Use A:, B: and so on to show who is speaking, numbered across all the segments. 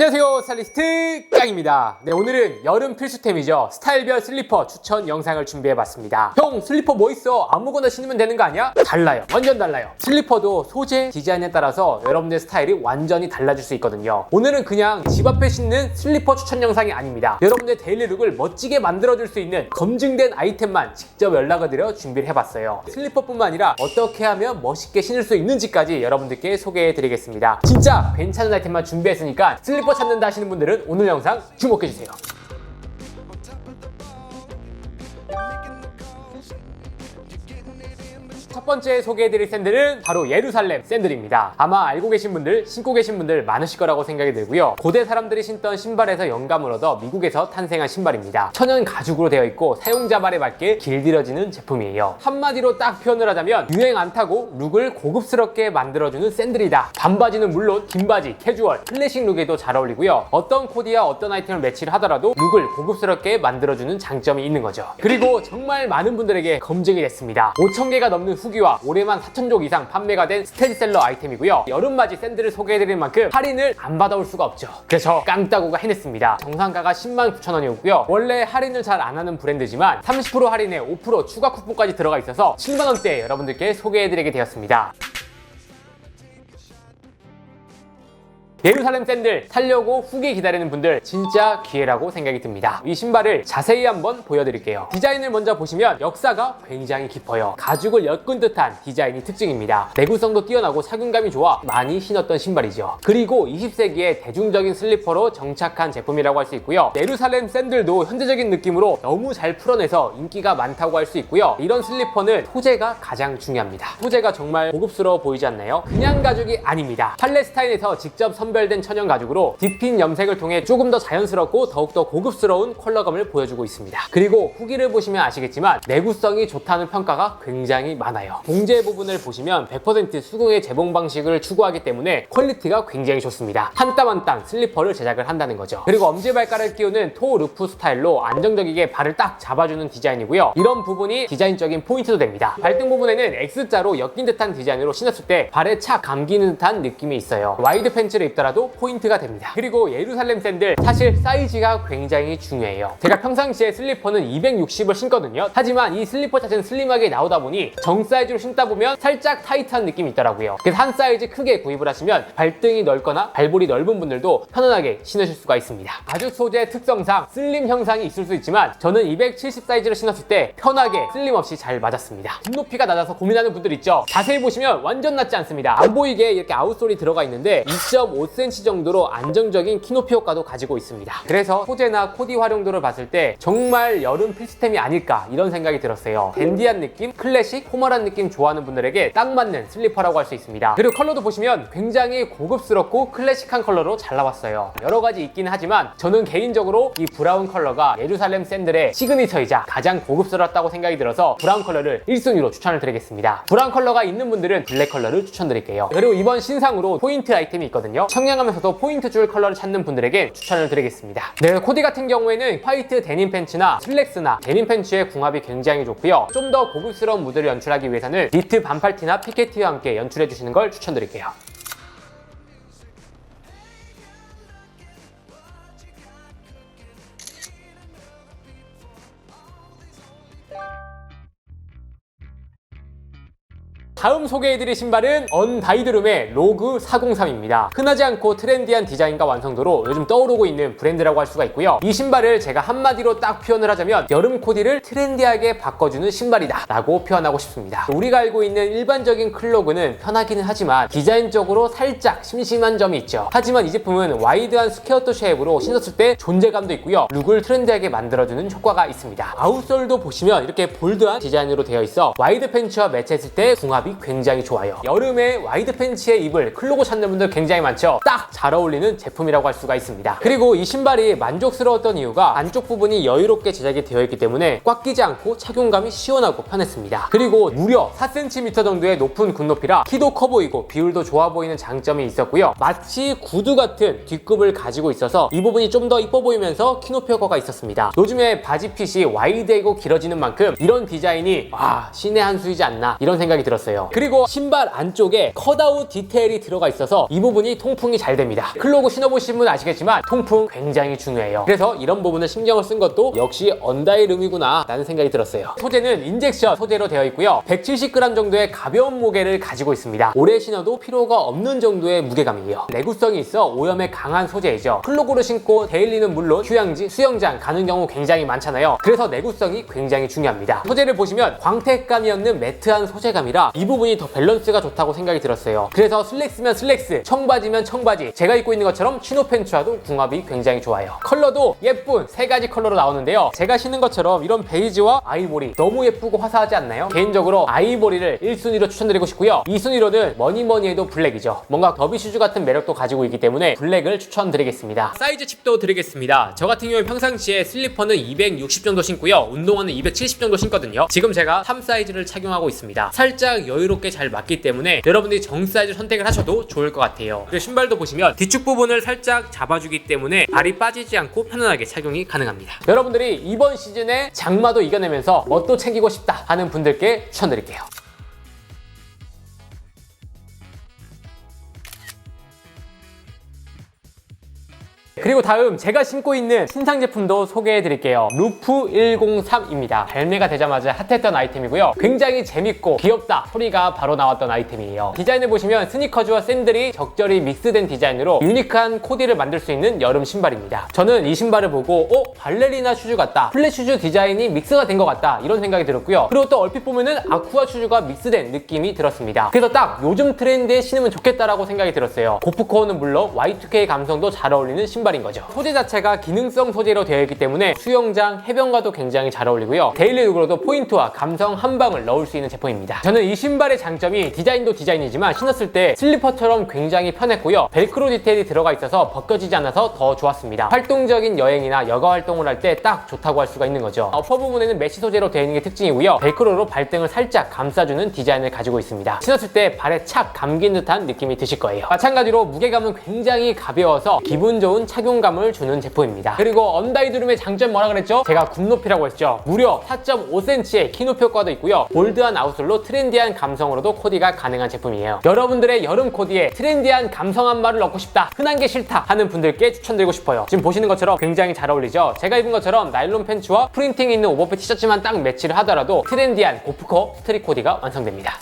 A: 안녕하세요 스타일리스트 깡입니다. 네 오늘은 여름 필수템이죠. 스타일별 슬리퍼 추천 영상을 준비해봤습니다. 형 슬리퍼 뭐 있어? 아무거나 신으면 되는 거 아니야? 달라요. 완전 달라요. 슬리퍼도 소재 디자인에 따라서 여러분들 스타일이 완전히 달라질 수 있거든요. 오늘은 그냥 집 앞에 신는 슬리퍼 추천 영상이 아닙니다. 여러분들 데일리 룩을 멋지게 만들어줄 수 있는 검증된 아이템만 직접 연락을 드려 준비를 해봤어요. 슬리퍼뿐만 아니라 어떻게 하면 멋있게 신을 수 있는지까지 여러분들께 소개해드리겠습니다. 진짜 괜찮은 아이템만 준비했으니까 퍼 찾는다 하시는 분들은 오늘 영상 주목해주세요. 첫 번째 소개해드릴 샌들은 바로 예루살렘 샌들입니다. 아마 알고 계신 분들, 신고 계신 분들 많으실 거라고 생각이 들고요. 고대 사람들이 신던 신발에서 영감을 얻어 미국에서 탄생한 신발입니다. 천연 가죽으로 되어 있고 사용자 발에 맞게 길들여지는 제품이에요. 한마디로 딱 표현을 하자면 유행 안 타고 룩을 고급스럽게 만들어주는 샌들이다. 반바지는 물론 긴 바지, 캐주얼, 클래식 룩에도 잘 어울리고요. 어떤 코디와 어떤 아이템을 매치를 하더라도 룩을 고급스럽게 만들어주는 장점이 있는 거죠. 그리고 정말 많은 분들에게 검증이 됐습니다. 5,000개가 넘는 후 기와 올해만 4,000족 이상 판매가 된 스테디셀러 아이템이고요. 여름맞이 샌들을 소개해드릴 만큼 할인을 안 받아올 수가 없죠. 그래서 깡따구가 해냈습니다. 정상가가 10만 9천 원이었고요. 원래 할인을 잘 안 하는 브랜드지만 30% 할인에 5% 추가 쿠폰까지 들어가 있어서 7만 원대 여러분들께 소개해드리게 되었습니다. 예루살렘 샌들 살려고 후기 기다리는 분들 진짜 기회라고 생각이 듭니다. 이 신발을 자세히 한번 보여드릴게요. 디자인을 먼저 보시면 역사가 굉장히 깊어요. 가죽을 엮은 듯한 디자인이 특징입니다. 내구성도 뛰어나고 착용감이 좋아 많이 신었던 신발이죠. 그리고 20세기의 대중적인 슬리퍼로 정착한 제품이라고 할 수 있고요. 예루살렘 샌들도 현대적인 느낌으로 너무 잘 풀어내서 인기가 많다고 할 수 있고요. 이런 슬리퍼는 소재가 가장 중요합니다. 소재가 정말 고급스러워 보이지 않나요? 그냥 가죽이 아닙니다. 팔레스타인에서 직접 선 별된 천연 가죽으로 딥힌 염색을 통해 조금 더 자연스럽고 더욱더 고급스러운 컬러감을 보여주고 있습니다. 그리고 후기를 보시면 아시겠지만 내구성이 좋다는 평가가 굉장히 많아요. 봉제 부분을 보시면 100% 수공의 재봉 방식을 추구하기 때문에 퀄리티가 굉장히 좋습니다. 한 땀 한 땀 슬리퍼를 제작을 한다는 거죠. 그리고 엄지발가락을 끼우는 토 루프 스타일로 안정적이게 발을 딱 잡아주는 디자인이고요. 이런 부분이 디자인적인 포인트도 됩니다. 발등 부분에는 X자로 엮인 듯한 디자인으로 신었을 때 발에 착 감기는 듯한 느낌이 있어요. 와이드 팬츠를 입 더라도 포인트가 됩니다. 그리고 예루살렘 샌들 사실 사이즈가 굉장히 중요해요. 제가 평상시에 슬리퍼는 260을 신거든요. 하지만 이 슬리퍼 자체는 슬림하게 나오다 보니 정 사이즈로 신다 보면 살짝 타이트한 느낌이 있더라고요. 그래서 한 사이즈 크게 구입을 하시면 발등이 넓거나 발볼이 넓은 분들도 편안하게 신으실 수가 있습니다. 가죽 소재 특성상 슬림 형상이 있을 수 있지만 저는 270 사이즈를 신었을 때 편하게 슬림 없이 잘 맞았습니다. 등 높이가 낮아서 고민하는 분들 있죠? 자세히 보시면 완전 낮지 않습니다. 안 보이게 이렇게 아웃솔이 들어가 있는데 2.5cm 정도로 안정적인 키높이 효과도 가지고 있습니다. 그래서 소재나 코디 활용도를 봤을 때 정말 여름 필수템이 아닐까 이런 생각이 들었어요. 댄디한 느낌, 클래식, 포멀한 느낌 좋아하는 분들에게 딱 맞는 슬리퍼라고 할 수 있습니다. 그리고 컬러도 보시면 굉장히 고급스럽고 클래식한 컬러로 잘 나왔어요. 여러 가지 있긴 하지만 저는 개인적으로 이 브라운 컬러가 예루살렘 샌들의 시그니처이자 가장 고급스럽다고 생각이 들어서 브라운 컬러를 1순위로 추천을 드리겠습니다. 브라운 컬러가 있는 분들은 블랙 컬러를 추천드릴게요. 그리고 이번 신상으로 포인트 아이템이 있거든요. 청량하면서도 포인트 줄 컬러를 찾는 분들에게 추천을 드리겠습니다. 네, 코디 같은 경우에는 화이트 데님 팬츠나 슬랙스나 데님 팬츠의 궁합이 굉장히 좋고요. 좀 더 고급스러운 무드를 연출하기 위해서는 니트 반팔티나 피켓티와 함께 연출해 주시는 걸 추천드릴게요. 다음 소개해드릴 신발은 언다이드룸의 로그 403입니다. 흔하지 않고 트렌디한 디자인과 완성도로 요즘 떠오르고 있는 브랜드라고 할 수가 있고요. 이 신발을 제가 한마디로 딱 표현을 하자면 여름 코디를 트렌디하게 바꿔주는 신발이다 라고 표현하고 싶습니다. 우리가 알고 있는 일반적인 클로그는 편하기는 하지만 디자인적으로 살짝 심심한 점이 있죠. 하지만 이 제품은 와이드한 스퀘어트 쉐입으로 신었을 때 존재감도 있고요. 룩을 트렌디하게 만들어주는 효과가 있습니다. 아웃솔도 보시면 이렇게 볼드한 디자인으로 되어 있어 와이드 팬츠와 매치했을 때 궁합이 굉장히 좋아요. 여름에 와이드 팬츠에 입을 클로고 찾는 분들 굉장히 많죠. 딱 잘 어울리는 제품이라고 할 수가 있습니다. 그리고 이 신발이 만족스러웠던 이유가 안쪽 부분이 여유롭게 제작이 되어 있기 때문에 꽉 끼지 않고 착용감이 시원하고 편했습니다. 그리고 무려 4cm 정도의 높은 굽높이라 키도 커 보이고 비율도 좋아 보이는 장점이 있었고요. 마치 구두 같은 뒷굽을 가지고 있어서 이 부분이 좀 더 이뻐 보이면서 키높이 효과가 있었습니다. 요즘에 바지 핏이 와이드하고 길어지는 만큼 이런 디자인이 와 신의 한 수이지 않나 이런 생각이 들었어요. 있어요. 그리고 신발 안쪽에 컷아웃 디테일이 들어가 있어서 이 부분이 통풍이 잘 됩니다. 클로그 신어보신 분은 아시겠지만 통풍 굉장히 중요해요. 그래서 이런 부분을 신경을 쓴 것도 역시 언다이름이구나 라는 생각이 들었어요. 소재는 인젝션 소재로 되어 있고요. 170g 정도의 가벼운 무게를 가지고 있습니다. 오래 신어도 피로가 없는 정도의 무게감이에요. 내구성이 있어 오염에 강한 소재이죠. 클로그를 신고 데일리는 물론 휴양지, 수영장 가는 경우 굉장히 많잖아요. 그래서 내구성이 굉장히 중요합니다. 소재를 보시면 광택감이 없는 매트한 소재감이라 이 부분이 더 밸런스가 좋다고 생각이 들었어요. 그래서 슬랙스면 슬랙스, 청바지면 청바지, 제가 입고 있는 것처럼 치노 팬츠와도 궁합이 굉장히 좋아요. 컬러도 예쁜 세 가지 컬러로 나오는데요. 제가 신는 것처럼 이런 베이지와 아이보리 너무 예쁘고 화사하지 않나요? 개인적으로 아이보리를 1순위로 추천드리고 싶고요. 2순위로는 뭐니 뭐니 해도 블랙이죠. 뭔가 더비 슈즈 같은 매력도 가지고 있기 때문에 블랙을 추천드리겠습니다. 사이즈 칩도 드리겠습니다. 저 같은 경우에 평상시에 슬리퍼는 260 정도 신고요. 운동화는 270 정도 신거든요. 지금 제가 3 사이즈를 착용하고 있습니다. 살짝 여유 롭게 잘 맞기 때문에 여러분들이 정 사이즈 선택을 하셔도 좋을 것 같아요. 그리고 신발도 보시면 뒤축 부분을 살짝 잡아주기 때문에 발이 빠지지 않고 편안하게 착용이 가능합니다. 여러분들이 이번 시즌에 장마도 이겨내면서 멋도 챙기고 싶다 하는 분들께 추천드릴게요. 그리고 다음 제가 신고 있는 신상 제품도 소개해 드릴게요. 루프 103입니다. 발매가 되자마자 핫했던 아이템이고요. 굉장히 재밌고 귀엽다 소리가 바로 나왔던 아이템이에요. 디자인을 보시면 스니커즈와 샌들이 적절히 믹스된 디자인으로 유니크한 코디를 만들 수 있는 여름 신발입니다. 저는 이 신발을 보고 어? 발레리나 슈즈 같다. 플랫 슈즈 디자인이 믹스가 된 것 같다. 이런 생각이 들었고요. 그리고 또 얼핏 보면은 아쿠아 슈즈가 믹스된 느낌이 들었습니다. 그래서 딱 요즘 트렌드에 신으면 좋겠다라고 생각이 들었어요. 고프코어는 물론 Y2K 감성도 잘 어울리는 신발 인 거죠. 소재 자체가 기능성 소재로 되어 있기 때문에 수영장, 해변과도 굉장히 잘 어울리고요. 데일리 룩으로도 포인트와 감성 한 방을 넣을 수 있는 제품입니다. 저는 이 신발의 장점이 디자인도 디자인이지만 신었을 때 슬리퍼처럼 굉장히 편했고요. 벨크로 디테일이 들어가 있어서 벗겨지지 않아서 더 좋았습니다. 활동적인 여행이나 여가 활동을 할 때 딱 좋다고 할 수가 있는 거죠. 어퍼 부분에는 메쉬 소재로 되어 있는 게 특징이고요. 벨크로로 발등을 살짝 감싸주는 디자인을 가지고 있습니다. 신었을 때 발에 착 감긴 듯한 느낌이 드실 거예요. 마찬가지로 무게감은 굉장히 가벼워서 기분 좋은 착 용감을 주는 제품입니다. 그리고 언다이드룸의 장점 뭐라 그랬죠? 제가 굽높이라고 했죠. 무려 4.5cm의 키높이 효과도 있고요. 볼드한 아웃솔로 트렌디한 감성으로도 코디가 가능한 제품이에요. 여러분들의 여름 코디에 트렌디한 감성 한 말을 넣고 싶다, 흔한 게 싫다 하는 분들께 추천드리고 싶어요. 지금 보시는 것처럼 굉장히 잘 어울리죠? 제가 입은 것처럼 나일론 팬츠와 프린팅 있는 오버핏 티셔츠만 딱 매치를 하더라도 트렌디한 고프코 스트릿 코디가 완성됩니다.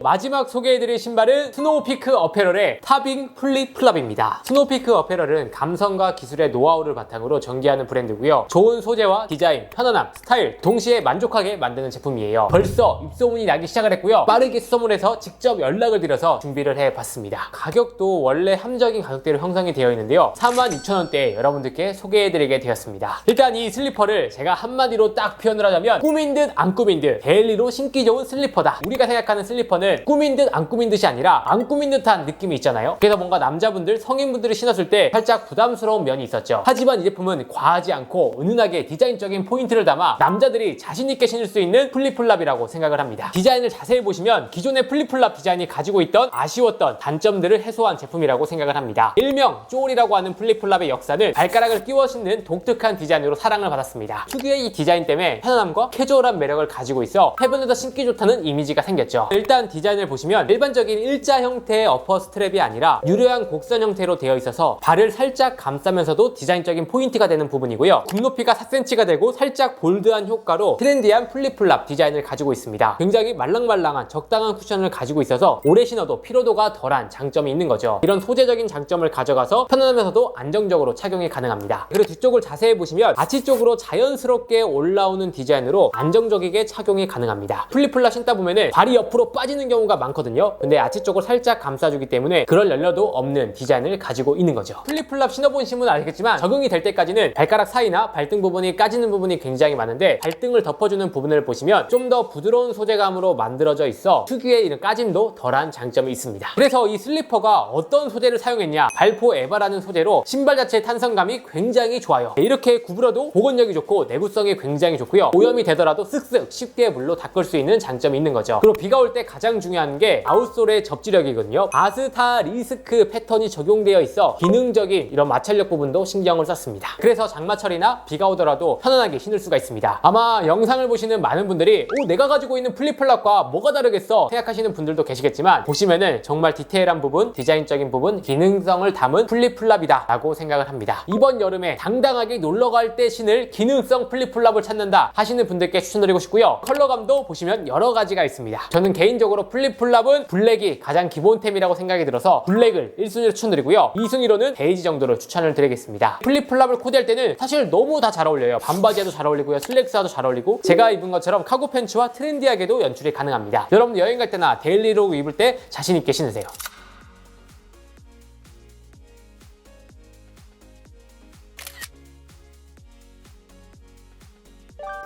A: 마지막 소개해드릴 신발은 스노우피크 어페럴의 타빙 플립 플랍입니다. 스노우피크 어페럴은 감성과 기술의 노하우를 바탕으로 전개하는 브랜드고요. 좋은 소재와 디자인, 편안함, 스타일 동시에 만족하게 만드는 제품이에요. 벌써 입소문이 나기 시작을 했고요. 빠르게 수소문해서 직접 연락을 드려서 준비를 해봤습니다. 가격도 원래 함적인 가격대로 형성이 되어 있는데요. 42,000원대에 여러분들께 소개해드리게 되었습니다. 일단 이 슬리퍼를 제가 한마디로 딱 표현을 하자면 꾸민 듯 안 꾸민 듯 데일리로 신기 좋은 슬리퍼다. 우리가 생각하는 슬리퍼는 꾸민 듯 안 꾸민 듯이 아니라 안 꾸민 듯한 느낌이 있잖아요. 그래서 뭔가 남자분들, 성인분들이 신었을 때 살짝 부담스러운 면이 있었죠. 하지만 이 제품은 과하지 않고 은은하게 디자인적인 포인트를 담아 남자들이 자신있게 신을 수 있는 플립플랍이라고 생각을 합니다. 디자인을 자세히 보시면 기존의 플립플랍 디자인이 가지고 있던 아쉬웠던 단점들을 해소한 제품이라고 생각을 합니다. 일명 쪼리라고 하는 플립플랍의 역사는 발가락을 끼워 신는 독특한 디자인으로 사랑을 받았습니다. 특유의 이 디자인 때문에 편안함과 캐주얼한 매력을 가지고 있어 해변에서 신기 좋다는 이미지가 생겼죠. 일단 디자인을 보시면 일반적인 일자 형태의 어퍼 스트랩이 아니라 유려한 곡선 형태로 되어 있어서 발을 살짝 감싸면서도 디자인적인 포인트가 되는 부분이고요. 굽 높이가 4cm가 되고 살짝 볼드한 효과로 트렌디한 플립플랍 디자인을 가지고 있습니다. 굉장히 말랑말랑한 적당한 쿠션을 가지고 있어서 오래 신어도 피로도가 덜한 장점이 있는 거죠. 이런 소재적인 장점을 가져가서 편안하면서도 안정적으로 착용이 가능합니다. 그리고 뒤쪽을 자세히 보시면 아치 쪽으로 자연스럽게 올라오는 디자인으로 안정적이게 착용이 가능합니다. 플립플랍 신다 보면은 발이 옆으로 빠지는 경우가 많거든요. 근데 아치 쪽을 살짝 감싸주기 때문에 그럴 연료도 없는 디자인을 가지고 있는 거죠. 플립플랍 신어보신 분은 알겠지만 적응이 될 때까지는 발가락 사이나 발등 부분이 까지는 부분이 굉장히 많은데 발등을 덮어주는 부분을 보시면 좀 더 부드러운 소재감으로 만들어져 있어 특유의 이런 까짐도 덜한 장점이 있습니다. 그래서 이 슬리퍼가 어떤 소재를 사용했냐 발포 에바라는 소재로 신발 자체의 탄성감이 굉장히 좋아요. 이렇게 구부려도 보건력이 좋고 내구성이 굉장히 좋고요. 오염이 되더라도 쓱쓱 쉽게 물로 닦을 수 있는 장점이 있는 거죠. 그리고 비가 올 때 가장 가장 중요한 게 아웃솔의 접지력이거든요. 아스타 리스크 패턴이 적용되어 있어 기능적인 이런 마찰력 부분도 신경을 썼습니다. 그래서 장마철이나 비가 오더라도 편안하게 신을 수가 있습니다. 아마 영상을 보시는 많은 분들이 오 내가 가지고 있는 플립플랍과 뭐가 다르겠어 생각하시는 분들도 계시겠지만 보시면은 정말 디테일한 부분, 디자인적인 부분, 기능성을 담은 플립플랍이다 라고 생각을 합니다. 이번 여름에 당당하게 놀러 갈 때 신을 기능성 플립플랍을 찾는다 하시는 분들께 추천드리고 싶고요. 컬러감도 보시면 여러 가지가 있습니다. 저는 개인적으로 플립플랍은 블랙이 가장 기본템이라고 생각이 들어서 블랙을 1순위로 추천드리고요. 2순위로는 베이지 정도를 추천을 드리겠습니다. 플립플랍을 코디할 때는 사실 너무 다 잘 어울려요. 반바지와도 잘 어울리고요. 슬랙스와도 잘 어울리고 제가 입은 것처럼 카고 팬츠와 트렌디하게도 연출이 가능합니다. 여러분들 여행 갈 때나 데일리로 입을 때 자신 있게 신으세요.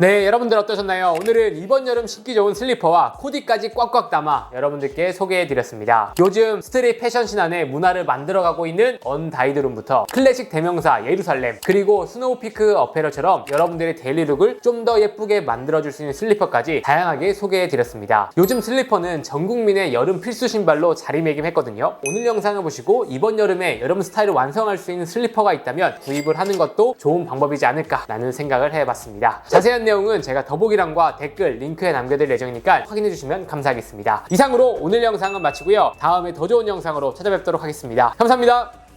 A: 네, 여러분들 어떠셨나요? 오늘은 이번 여름 신기 좋은 슬리퍼와 코디까지 꽉꽉 담아 여러분들께 소개해드렸습니다. 요즘 스트릿 패션 신안의 문화를 만들어가고 있는 언다이드룸부터 클래식 대명사 예루살렘 그리고 스노우피크 어페러처럼 여러분들의 데일리룩을 좀 더 예쁘게 만들어줄 수 있는 슬리퍼까지 다양하게 소개해드렸습니다. 요즘 슬리퍼는 전 국민의 여름 필수 신발로 자리매김했거든요. 오늘 영상을 보시고 이번 여름에 여름 스타일을 완성할 수 있는 슬리퍼가 있다면 구입을 하는 것도 좋은 방법이지 않을까라는 생각을 해봤습니다. 자세한 내용은 제가 더보기란과 댓글 링크에 남겨드릴 예정이니까 확인해주시면 감사하겠습니다. 이상으로 오늘 영상은 마치고요. 다음에 더 좋은 영상으로 찾아뵙도록 하겠습니다. 감사합니다.